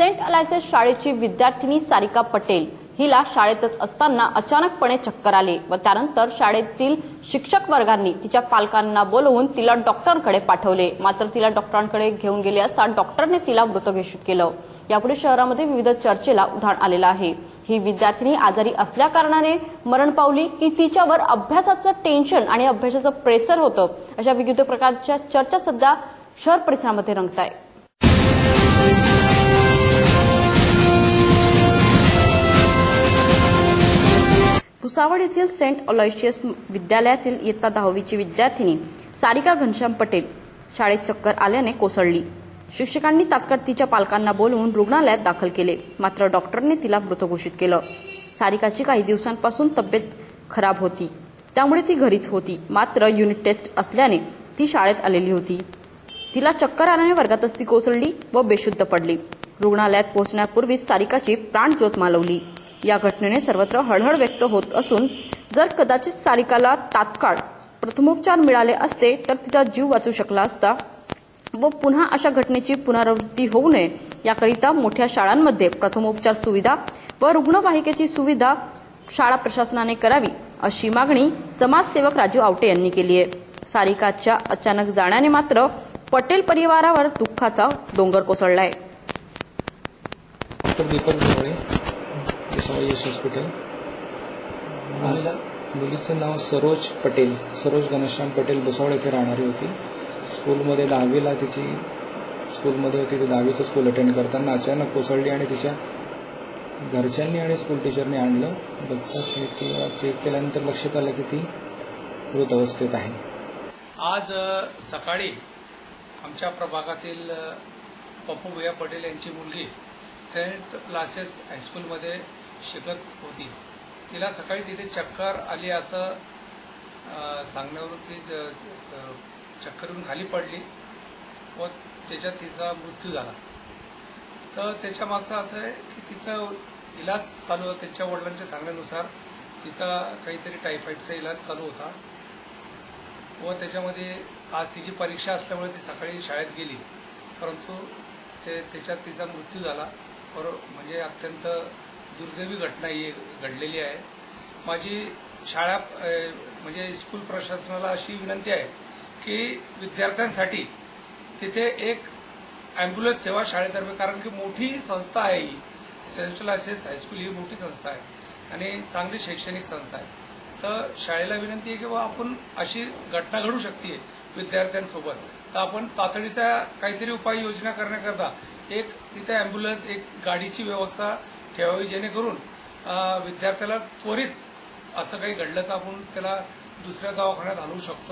Saint alliances शाळेची विद्यार्थिनी सारिका पटेल हिला शाळेतच असताना अचानकपणे चक्कर आले व त्यानंतर शाळेतील शिक्षक वर्गांनी तिच्या पालकांना बोलवून तिला डॉक्टरांकडे पाठवले. मात्र तिला डॉक्टरांकडे घेऊन गेले असता डॉक्टरने तिला मृत घोषित केलं. यापुढे शहरामध्ये विविध चर्चेला उधाण आलेलं आहे. ही विद्यार्थिनी आजारी असल्या कारणाने मरण पावली की तिच्यावर अभ्यासाचं टेन्शन आणि अभ्यासाचं प्रेशर होतं. अशा विविध प्रकारच्या चर्चा सध्या शहर परिसरामध्ये रंगत आहे भुसावळ येथील सेंट अलोयशियस विद्यालयातील इयत्ता दहावीची विद्यार्थिनी सारिका घनश्याम पटेल शाळेत चक्कर आल्याने कोसळली. शिक्षकांनी तात्काळ तिच्या पालकांना बोलवून रुग्णालयात दाखल केले. मात्र डॉक्टरने तिला मृत घोषित केलं. सारिकाची काही दिवसांपासून तब्येत खराब होती. त्यामुळे ती घरीच होती. मात्र युनिट टेस्ट असल्याने ती शाळेत आलेली होती. तिला चक्कर आल्याने वर्गातच ती कोसळली व बेशुद्ध पडली. रुग्णालयात पोहोचण्यापूर्वीच सारिकाची प्राणज्योत मालवली. या घटनेने सर्वत्र हळहळ व्यक्त होत असून जर कदाचित सारिकाला तात्काळ प्रथमोपचार मिळाले असते तर तिचा जीव वाचू शकला असता व पुन्हा अशा घटनेची पुनरावृत्ती होऊ नये याकरिता मोठ्या शाळांमध्ये प्रथमोपचार सुविधा व रुग्णवाहिकेची सुविधा शाळा प्रशासनाने करावी अशी मागणी समाजसेवक राजू आवटे यांनी केली आहे. सारिकाच्या अचानक जाण्याने मात्र पटेल परिवारावर दुःखाचा डोंगर कोसळलाय. आहे दीपक यश हॉस्पिटल. मुलीचं नाव सरोज पटेल. सरोज घनश्याम पटेल भुसावळ येथे राहणारी होती. स्कूलमध्ये दहावीला तिची स्कूलमध्ये होती ती दहावीचं स्कूल अटेंड करताना अचानक कोसळली आणि तिच्या घरच्यांनी आणि स्कूल टीचरने आणलं. बघता चेक केलं चेक केल्यानंतर लक्षात आलं की ती मृत अवस्थेत आहे. आज सकाळी आमच्या प्रभागातील पप्पू भैया पटेल यांची मुलगी सेंट लासेस हायस्कूलमध्ये शिकत होती. तिला सकाळी तिथे चक्कर आली असं सांगण्यावर सांगण्यावरून ती चक्करून खाली पडली व त्याच्यात तिचा मृत्यू झाला. तर त्याच्या मागचं असं आहे की तिचा इलाज चालू होता. त्यांच्या वडिलांच्या सांगण्यानुसार तिचा काहीतरी टायफॉईडचा इलाज चालू होता व त्याच्यामध्ये आज तिची परीक्षा असल्यामुळे ती सकाळी शाळेत गेली. परंतु ते त्याच्यात तिचा मृत्यू झाला. पर म्हणजे अत्यंत दुर्दैवी घटना ही घडलेली आहे. माझी शाळा म्हणजे स्कूल प्रशासनाला अशी विनंती आहे की विद्यार्थ्यांसाठी तिथे एक अँब्युलन्स सेवा शाळेतर्फे कारण की मोठी संस्था आहे ही. सेंट्रल असेस हायस्कूल ही मोठी संस्था आहे आणि चांगली शैक्षणिक संस्था आहे. तर शाळेला विनंती आहे की बाबा आपण अशी घटना घडू शकते विद्यार्थ्यांसोबत. तर आपण तातडीचा काहीतरी उपाययोजना करण्याकरता एक तिथे अँब्युलन्स एक गाडीची व्यवस्था ठेवावी जेणेकरून विद्यार्थ्याला त्वरित असं काही घडलं तर आपण त्याला दुसऱ्या दवाखान्यात हलवू शकतो.